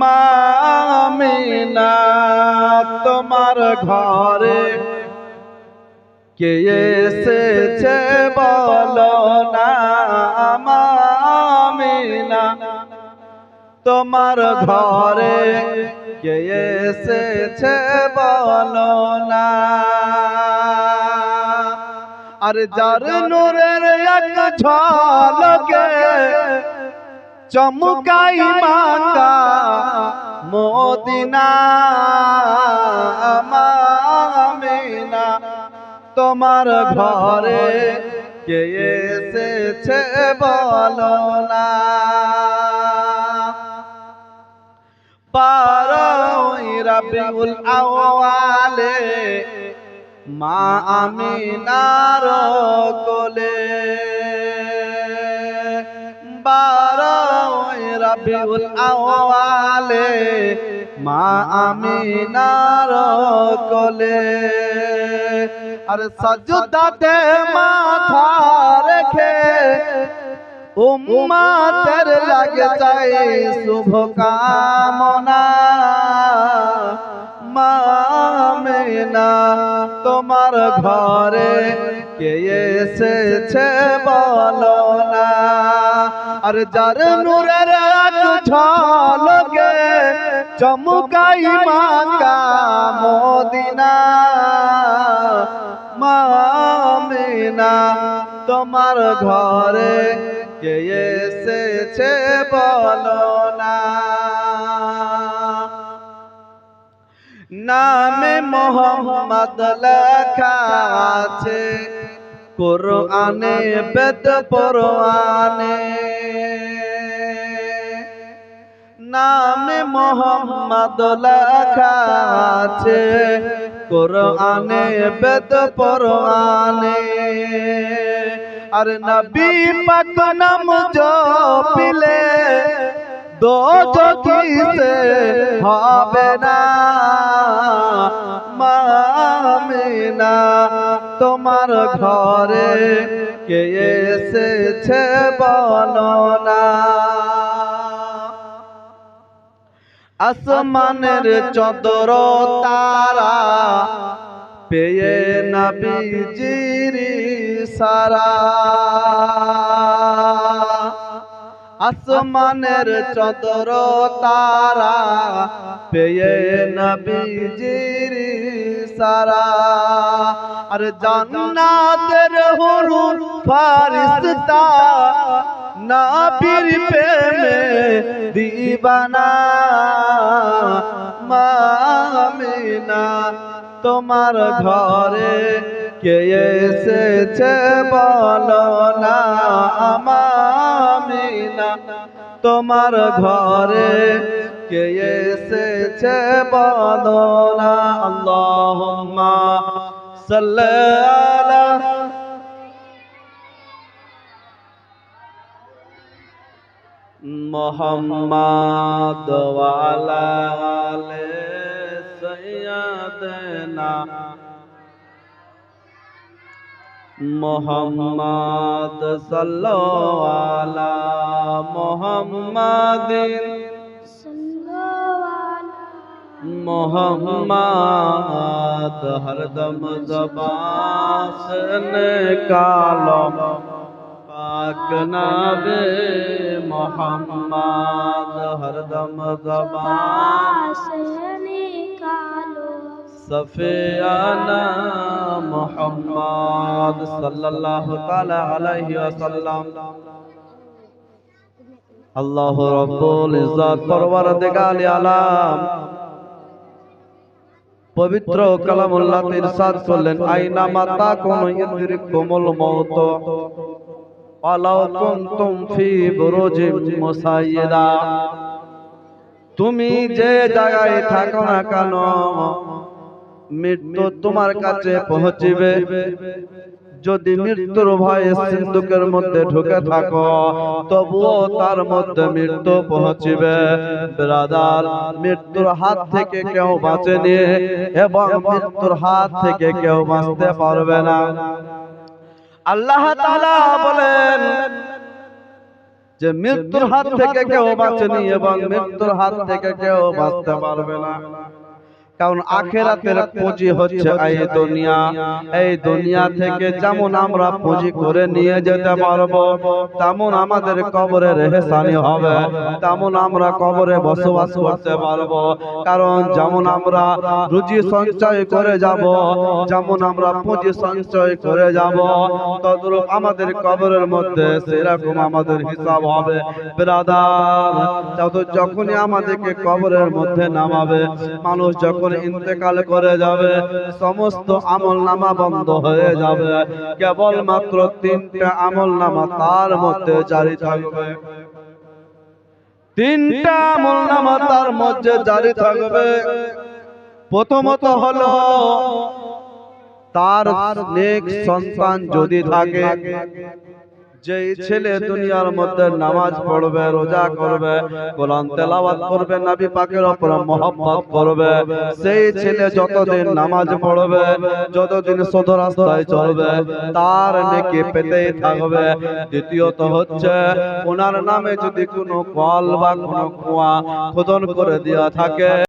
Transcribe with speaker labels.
Speaker 1: মামিনা, তোমার ঘরে কে এসেছে বলো না, মামিনা? তোমার ঘরে কে এসেছে বলো না? আর যার নূরের এক ঝলকে চমকাই মাতা মদিনা মামিনা তোমার ঘরে কে এসেছে বলো না। বারোই রবিউল আওয়ালে মা আমিনার কোলে। বারোই রবিউল আওয়ালে, মা আমিনার কোলে। আর সজদাতে মাথা রেখে উম্মাতের লাগে চাই শুভ কামনা। মামেনা তোমার ঘরে কে এসেছে বলো না। আর যার নূরের ঝলকে, চমকাই মাকা মদিনা। মামিনা তোমার ঘরে কে এসেছে বলো নামে মোহাম্মদ লেখা আছে, কোরআনে বেদ পরআনে নামে মোহাম্মদ লেখা আছে, কোরআনে, বেদ পরআনে। আর নবী পাক নাম জপিলে দো চকিতে হবে না। মামিনা তোমার ঘরে কে এসেছে বলো আসমানের চদর তারা পেয়ে নবীজির সারা। আসমানের চদর তারা পেয়ে নবীজির সারা। আর জান্নাতের হুরুর ফারিস্তা নবীর প্রেমে দিবানা মামিনা তোমার ঘরে কে এসেছে বলো না মামিনা তোমার ঘরে কে এসেছে বলো না আল্লাহুম্মা সাল্লি মোহাম্মদ ওয়ালা আলে সৈয়দনা মোহাম্মদ সাল্লাল্লাহু আলা মোহাম্মাদিন মোহাম্মদ হরদম জবান से कालो পাক নাবে মোহাম্মদ হরদম জবান। সফিয়ানা মোহাম্মদ সাল্লাল্লাহু তাআলা আলাইহি ওয়াসাল্লাম। আল্লাহ রাব্বুল ইজ্জত পরওয়ারদিগার আলাম। পবিত্র কালামুল্লাহ ইরশাদ করলেন আইনা মাতা কোন ইদরিকুমুল মাউত তুমি যে জায়গায় থাকো না কেন, মৃত্যু তোমার কাছে পৌঁছিবে। যদি মৃত্যুর ভয়ে সিন্ধুকের মধ্যে ঢুকে থাকো, তবুও তার মধ্যে মৃত্যু পৌঁছিবে। ব্রাদার, মৃত্যুর হাত থেকে কেউ বাঁচেনি, এবং মৃত্যুর হাত থেকে কেউ বাঁচতে পারবে না। আল্লাহ বলেন যে মৃত্যুর হাত থেকে কেউ বাঁচেনি এবং মৃত্যুর হাত থেকে কেউ বাঁচতে পারবে না। কারণ আখেরাতের পুঁজি হচ্ছে এই দুনিয়া। এই দুনিয়া থেকে যেমন আমরা পুঁজি করে নিয়ে যেতে পারব, তেমন আমাদের কবরে রেহেসানি হবে, তেমন আমরা কবরে বসবাস করতে পারব। কারণ যেমন আমরা রুজি সঞ্চয় করে যাব, যেমন আমরা পুঁজি সঞ্চয় করে যাব, তদ্রূপ আমাদের কবরের মধ্যে সেরকম আমাদের হিসাব হবে। ব্রাদার যখনই আমাদেরকে কবরের মধ্যে নামাবে, মানুষ যখন ইন্তেকাল করে যাবে, সমস্ত আমল নামা বন্ধ হয়ে যাবে। কেবল মাত্র তিনটা আমল নামা তার মধ্যে জারি থাকবে। তিনটা আমল নামা তার মধ্যে জারি থাকবে। প্রথমত হলো, তার নেক সন্তান যদি থাকে যে ছেলে দুনিয়ার মধ্যে নামাজ পড়বে রোজা করবে কোরআন তেলাওয়াত করবে নবী পাকের উপর মহব্বত করবে। সেই ছেলে যতদিন নামাজ পড়বে যতদিন সদ রাস্তায় চলবে তার নেকি পেতেই থাকবে। দ্বিতীয়ত হচ্ছে ওনার নামে যদি কোনো কল বা কোনো কুয়া খোদন করে দেওয়া থাকে